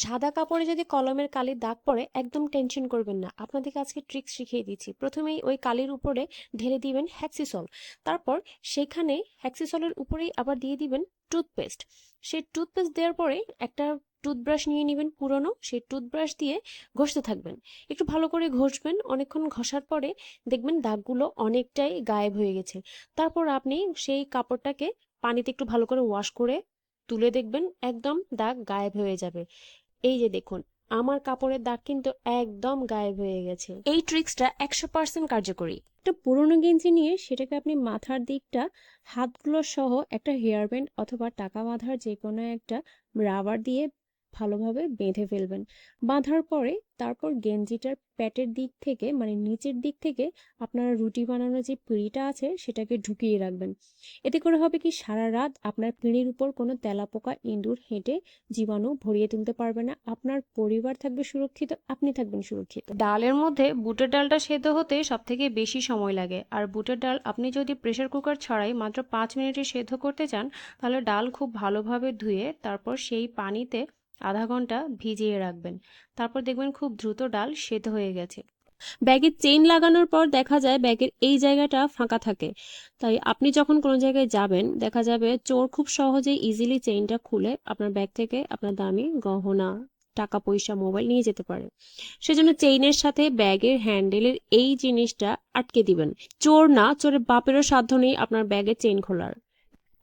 সাদা কাপড়ে যদি কলমের কালির দাগ পড়ে, একদম টেনশন করবেন না। আপনাদেরকে আজকে ট্রিক্স শিখিয়ে দিচ্ছি। প্রথমেই ওই কালির উপরে ঢেলে দিবেন হ্যাক্সিসল তারপর সেখানে হ্যাক্সিসলের উপরেই আবার দিয়ে দিবেন টুথপেস্ট সেই টুথপেস্ট দেওয়ার পরে একটা টুথব্রাশ নিয়ে নেবেন পুরনো। সেই টুথব্রাশ দিয়ে ঘষতে থাকবেন। একটু ভালো করে ঘষবেন। অনেকক্ষণ ঘষার পরে দেখবেন দাগগুলো অনেকটাই গায়েব হয়ে গেছে। তারপর আপনি সেই কাপড়টাকে পানিতে একটু ভালো করে ওয়াশ করে তুলে দেখবেন, একদম দাগ গায়েব হয়ে যাবে। এই যে দেখুন আমার কাপড়ের দাগ কিন্তু একদম গায়েব হয়ে গেছে। এই ট্রিক্সটা একশো পার্সেন্ট কার্যকরী। একটা পুরনো গেঞ্জি নিয়ে সেটাকে আপনি মাথার দিকটা হাতগুলো সহ একটা হেয়ার ব্যান্ড অথবা টাকা বাঁধার যে কোনো একটা রাবার দিয়ে ভালোভাবে বেঁধে ফেলবেন। বাঁধার পরে তারপর গেঞ্জিটার প্যাটের দিক থেকে মানে নিচের দিক থেকে আপনারা রুটি বানানোর যে পিঁড়িটা আছে সেটাকে ঢুকিয়ে রাখবেন। এতে করে হবে কি সারা রাত আপনার পিঁড়ির উপর কোনো তেলাপোকা, ইঁদুর হেঁটে জীবাণু ভরিয়ে তুলতে পারবে না। আপনার পরিবার থাকবে সুরক্ষিত, আপনি থাকবেন সুরক্ষিত। ডালের মধ্যে বুটের ডালটা সেদ্ধ হতে সব থেকে বেশি সময় লাগে। আর বুটের ডাল আপনি যদি প্রেশার কুকার ছাড়াই মাত্র পাঁচ মিনিটে সেদ্ধ করতে চান, তাহলে ডাল খুব ভালোভাবে ধুয়ে তারপর সেই পানিতে আধা ঘণ্টা ভিজিয়ে রাখবেন। তারপর দেখবেন খুব দ্রুত ডাল সেদ্ধ হয়ে গেছে। ব্যাগের চেইন লাগানোর পর দেখা যায় ব্যাগের এই জায়গাটা ফাঁকা থাকে। তাই আপনি যখন কোনো জায়গায় যাবেন দেখা যাবে চোর খুব সহজেই ইজিলি চেইনটা খুলে আপনার ব্যাগ থেকে আপনার দামি গহনা টাকা পয়সা মোবাইল নিয়ে যেতে পারে। সেজন্য চেইনের সাথে ব্যাগের হ্যান্ডেলের এই জিনিসটা আটকে দিবেন। চোর না চোরের বাপেরও সাধ্য নেই আপনার ব্যাগের চেইন খোলার।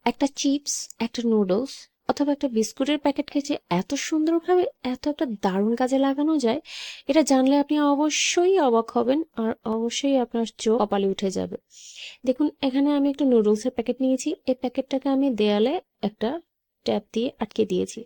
একটা চিপস একটা নুডলস অথবা একটা বিস্কুটের প্যাকেট খেয়েছে এত সুন্দরভাবে এত একটা দারুণ কাজে লাগানো যায়, এটা জানলে আপনি অবশ্যই অবাক হবেন আর অবশ্যই আপনার চোখ কপালে উঠে যাবে। দেখুন, এখানে আমি একটা নুডলসের প্যাকেট নিয়েছি। এই প্যাকেটটাকে আমি দেয়ালে একটা ট্যাপ দিয়ে আটকে দিয়েছি।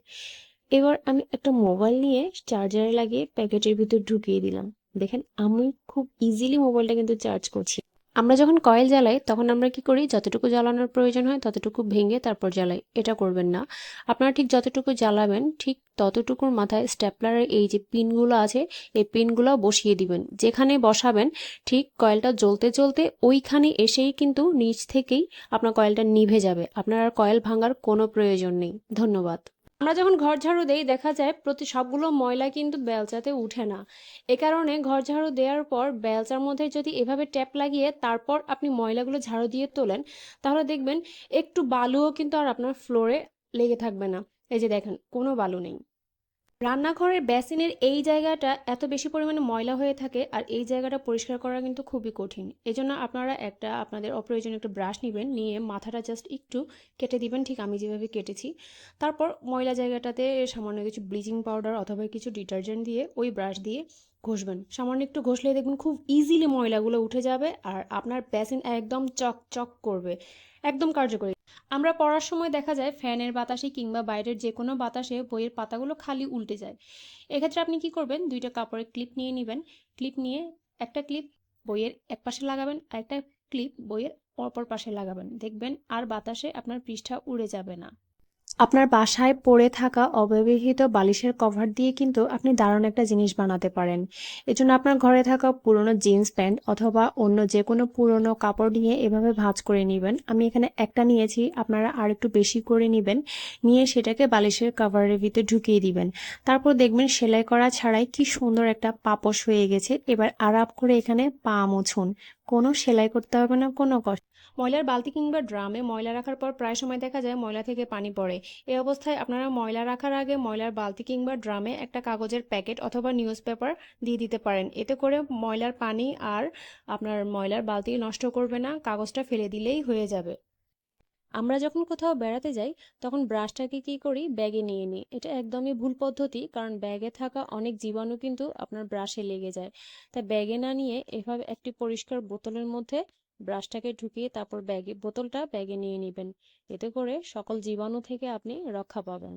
এবার আমি একটা মোবাইল নিয়ে চার্জারে লাগিয়ে প্যাকেটের ভিতর ঢুকিয়ে দিলাম। দেখেন, আমি খুব ইজিলি মোবাইলটা কিন্তু চার্জ করছি। আমরা যখন কয়েল জ্বালাই, তখন আমরা কি করি? যতটুকু জ্বালানোর প্রয়োজন হয়, ততটুকু ভেঙে তারপর জ্বালাই। এটা করবেন না। আপনারা ঠিক যতটুকু জ্বালাবেন, ঠিক ততটুকুর মাথায় স্ট্যাপলারের এই যে পিনগুলো আছে, এই পিনগুলো বসিয়ে দিবেন। যেখানে বসাবেন, ঠিক কয়েলটা জ্বলতে জ্বলতে ওইখানে এসেই কিন্তু নিচ থেকেই আপনার কয়েলটা নিভে যাবে। আপনার আর কয়েল ভাঙার কোনো প্রয়োজন নেই। ধন্যবাদ। আমরা যখন ঘর ঝাড়ু দেই, দেখা যায় প্রতি সবগুলো ময়লা কিন্তু বেলচাতে উঠে না। এ কারণে ঘর ঝাড়ু দেওয়ার পর বেলচার মধ্যে যদি এভাবে ট্যাপ লাগিয়ে তারপর আপনি ময়লাগুলো ঝাড়ু দিয়ে তোলেন, তাহলে দেখবেন একটু বালুও কিন্তু আর আপনার ফ্লোরে লেগে থাকবে না। এই যে দেখেন, কোনো বালু নেই। রান্নাঘরের বেসিনের এই জায়গাটা এত বেশি পরিমাণে ময়লা হয়ে থাকে আর এই জায়গাটা পরিষ্কার করা কিন্তু খুবই কঠিন। এজন্য আপনারা একটা আপনাদের অপ্রয়োজনীয় একটা ব্রাশ নেবেন, নিয়ে মাথাটা জাস্ট একটু কেটে দিবেন, ঠিক আমি যেভাবে কেটেছি। তারপর ময়লা জায়গাটাতে সামান্য কিছু ব্লিচিং পাউডার অথবা কিছু ডিটারজেন্ট দিয়ে ওই ব্রাশ দিয়ে ঘষবেন। সামান্য একটু ঘষলে দেখবেন খুব ইজিলি ময়লাগুলো উঠে যাবে আর আপনার বেসিন একদম চকচক করবে, একদম কার্যকরী। আমরা পড়ার সময় দেখা যায় ফ্যানের বাতাসে কিংবা বাইরের যে কোনো বাতাসে বইয়ের পাতাগুলো খালি উল্টে যায়। এক্ষেত্রে আপনি কি করবেন? দুইটা কাপড়ের ক্লিপ নিয়ে নেবেন। ক্লিপ নিয়ে একটা ক্লিপ বইয়ের এক পাশে লাগাবেন আর একটা ক্লিপ বইয়ের অপর পাশে লাগাবেন। দেখবেন আর বাতাসে আপনার পৃষ্ঠা উড়ে যাবে না। আপনার বাসায় পড়ে থাকা অব্যবহৃত বালিশের কভার দিয়ে কিন্তু আপনি দারুণ একটা জিনিস বানাতে পারেন। এজন্য আপনার ঘরে থাকা পুরনো জিন্স প্যান্ট অথবা অন্য যে কোনো পুরনো কাপড় নিয়ে এভাবে ভাঁজ করে নেবেন। আমি এখানে একটা নিয়েছি, আপনারা আর একটু বেশি করে নেবেন। নিয়ে সেটাকে বালিশের কভারের ভিতরে ঢুকিয়ে দিবেন। তারপর দেখবেন সেলাই করা ছাড়াই কি সুন্দর একটা পাপস হয়ে গেছে। এবার আরাপ করে এখানে পা মুছুন। কোনো সেলাই করতে হবে না, কোনো কষ্ট ময়লার বালতি কিংবা ড্রামে ময়লা রাখার পর প্রায় সময় দেখা যায় ময়লা থেকে পানি পড়ে। এই অবস্থায় আপনারা ময়লা রাখার আগে ময়লার বালতি কিংবা ড্রামে একটা কাগজের প্যাকেট অথবা নিউজ পেপার দিয়ে দিতে পারেন। এতে করে ময়লার পানি আর আপনার ময়লার বালতি নষ্ট করবে না, কাগজটা ফেলে দিলেই হয়ে যাবে। আমরা যখন কোথাও বেড়াতে যাই, তখন ব্রাশটাকে কি করি? ব্যাগে নিয়ে নিই। এটা একদমই ভুল পদ্ধতি, কারণ ব্যাগে থাকা অনেক জীবাণু কিন্তু আপনার ব্রাশে লেগে যায়। তাই ব্যাগে না নিয়ে এভাবে একটি পরিষ্কার বোতলের মধ্যে ব্রাশটাকে ঢুকিয়ে তারপর ব্যাগে, বোতলটা ব্যাগে নিয়ে নেবেন। এতে করে সকল জীবাণু থেকে আপনি রক্ষা পাবেন।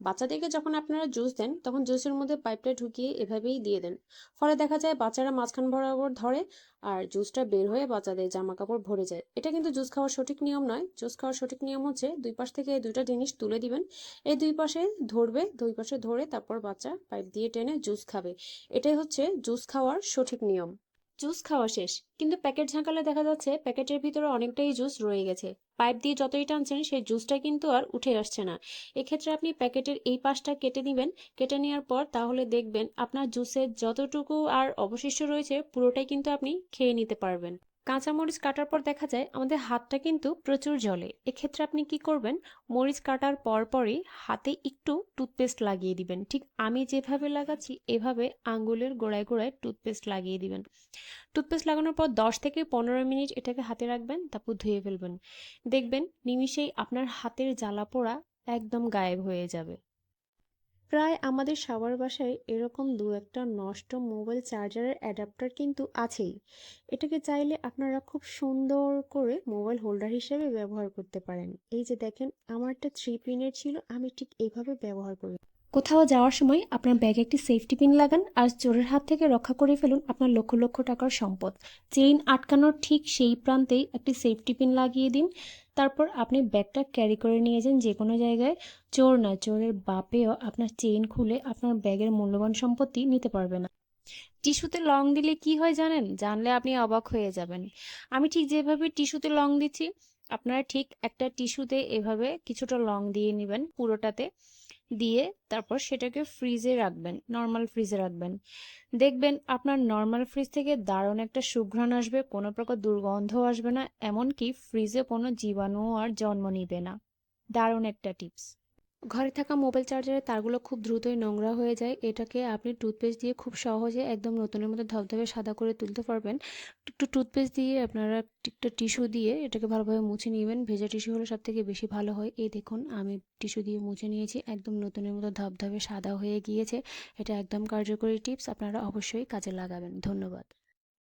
বাচ্চাদেরকে যখন আপনারা জুস দেন, তখন জুসের মধ্যে পাইপটা ঢুকিয়ে এভাবেই দিয়ে দেন। ফলে দেখা যায় বাচ্চারা মাঝখান বরাবর ধরে আর জুসটা বের হয়ে বাচ্চাদের জামা কাপড় ভরে যায়। এটা কিন্তু জুস খাওয়ার সঠিক নিয়ম নয়। জুস খাওয়ার সঠিক নিয়ম হচ্ছে দুই পাশ থেকে দুইটা জিনিস তুলে দিবেন। এই দুই পাশে ধরবে, দুই পাশে ধরে তারপর বাচ্চা পাইপ দিয়ে টেনে জুস খাবে। এটাই হচ্ছে জুস খাওয়ার সঠিক নিয়ম। জুস খাওয়া শেষ। কিন্তু প্যাকেট ঝাঁকালে দেখা যাচ্ছে প্যাকেটের ভিতরে অনেকটাই জুস রয়ে গেছে। পাইপ দিয়ে যতই টানছেন, সেই জুসটা কিন্তু আর উঠে আসছে না। এক্ষেত্রে আপনি প্যাকেটের এই পাশটা কেটে নেবেন কেটে নেওয়ার পর তাহলে দেখবেন আপনার জুসের যতটুকু আর অবশিষ্ট রয়েছে, পুরোটাই কিন্তু আপনি খেয়ে নিতে পারবেন। কাঁচামরিচ কাটার পর দেখা যায় আমাদের হাতটা কিন্তু প্রচুর জলে এক্ষেত্রে আপনি কি করবেন? মরিচ কাটার পরপরই হাতে একটু টুথপেস্ট লাগিয়ে দিবেন। ঠিক আমি যেভাবে লাগাচ্ছি, এভাবে আঙ্গুলের গোড়ায় গোড়ায় টুথপেস্ট লাগিয়ে দিবেন। টুথপেস্ট লাগানোর পর দশ থেকে পনেরো মিনিট এটাকে হাতে রাখবেন, তারপর ধুয়ে ফেলবেন। দেখবেন নিমিষেই আপনার হাতের জ্বালা পোড়া একদম গায়েব হয়ে যাবে। প্রায় আমাদের সবার বাসায় এরকম দু একটা নষ্ট মোবাইল চার্জারের অ্যাডাপ্টার কিন্তু আছেই। এটাকে চাইলে আপনারা খুব সুন্দর করে মোবাইল হোল্ডার হিসেবে ব্যবহার করতে পারেন। এই যে দেখেন, আমারটা থ্রি পিনের ছিল, আমি ঠিক এইভাবে ব্যবহার করি। কোথাও যাওয়ার সময় আপনার ব্যাগে একটি সেফটি পিন লাগান আর চোরের হাত থেকে রক্ষা করে ফেলুন আপনার লক্ষ লক্ষ টাকার সম্পদ। চেইন আটকানোর ঠিক সেই প্রান্তেই একটি সেফটি পিন লাগিয়ে দিন। তারপর আপনি ব্যাগটা ক্যারি করে নিয়ে যান যে কোনো জায়গায়। চোর না, চোরের বাপেও আপনার চেইন খুলে আপনার ব্যাগের মূল্যবান সম্পত্তি নিতে পারবে না। টিস্যুতে লং দিলে কি হয় জানেন? জানলে আপনি অবাক হয়ে যাবেন। আমি ঠিক যেভাবে টিস্যুতে লং দিচ্ছি, আপনারা ঠিক একটা টিস্যুতে এভাবে কিছুটা লং দিয়ে নেবেন পুরোটাতে। দিয়ে তারপর সেটাকে ফ্রিজে রাখবেন নর্মাল ফ্রিজে রাখবেন। দেখবেন আপনার নর্মাল ফ্রিজ থেকে দারুণ একটা সুঘ্রাণ আসবে, কোনো প্রকার দুর্গন্ধ আসবে না, এমনকি ফ্রিজে কোনো জীবাণু আর জন্ম নিবে না। দারুণ একটা টিপস ঘরে থাকা মোবাইল চার্জারের তারগুলো খুব দ্রুতই নোংরা হয়ে যায়। এটাকে আপনি টুথপেস্ট দিয়ে খুব সহজে একদম নতুনের মতো ধবধবে সাদা করে তুলতে পারবেন। একটু টুথপেস্ট দিয়ে আপনারা একটা টিস্যু দিয়ে এটাকে ভালোভাবে মুছে নেবেন। ভেজা টিস্যু হলে সব থেকে বেশি ভালো হয়। এই দেখুন, আমি টিস্যু দিয়ে মুছে নিয়েছি। একদম নতুনের মতো ধবধবে সাদা হয়ে গিয়েছে। এটা একদম কার্যকরী টিপস আপনারা অবশ্যই কাজে লাগাবেন। ধন্যবাদ।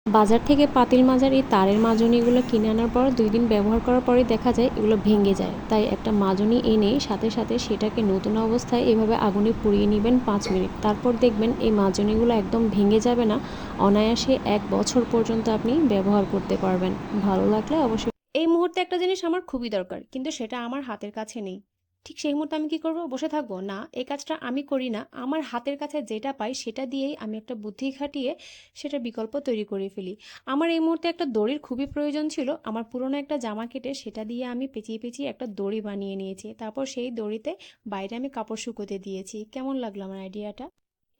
বাজার থেকে পাতিল মাজার এই তারের মাজনিগুলো কিনে আনার পর দুই দিন ব্যবহার করার পরেই দেখা যায় এগুলো ভেঙে যায়। তাই একটা মাজনি এনে সাথে সাথে সেটাকে নতুন অবস্থায় এভাবে আগুনে পুড়িয়ে নেবেন পাঁচ মিনিট। তারপর দেখবেন এই মাজনিগুলো একদম ভেঙে যাবে না। অনায়াসে এক বছর পর্যন্ত আপনি ব্যবহার করতে পারবেন। ভালো লাগলে অবশ্যই এই মুহূর্তে একটা জিনিস আমার খুবই দরকার, কিন্তু সেটা আমার হাতের কাছে নেই। ঠিক সেই মুহূর্তে আমি কি করব? বসে থাকব? না, এই কাজটা আমি করি না। আমার হাতের কাছে যেটা পাই সেটা দিয়েই আমি একটা বুদ্ধি খাটিয়ে সেটা বিকল্প তৈরি করে ফেলি। আমার এই মুহূর্তে একটা দড়ির খুবই প্রয়োজন ছিল। আমার পুরনো একটা জামা কেটে সেটা দিয়ে আমি পেঁচিয়ে পেঁচিয়ে একটা দড়ি বানিয়ে নিয়েছি। তারপর সেই দড়িতে বাইরে আমি কাপড় শুকোতে দিয়েছি। কেমন লাগল আমার আইডিয়াটা?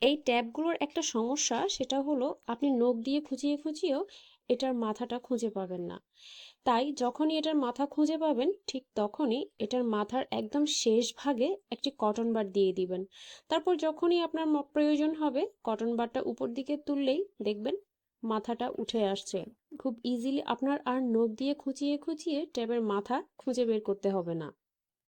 এই ট্যাবগুলোর একটা সমস্যা সেটা হলো আপনি নখ দিয়ে খুঁচিয়ে খুঁচিয়েও এটার মাথাটা খুঁজে পাবেন না। তাই যখনই এটার মাথা খুঁজে পাবেন, ঠিক তখনই এটার মাথার একদম শেষ ভাগে একটি কটন বার দিয়ে দিবেন। তারপর যখনই আপনার প্রয়োজন হবে, কটন বারটা উপর দিকে তুললেই দেখবেন মাথাটা উঠে আসছে। খুব ইজিলি আপনার আর নখ দিয়ে খুঁচিয়ে খুঁচিয়ে ট্যাবের মাথা খুঁজে বের করতে হবে না।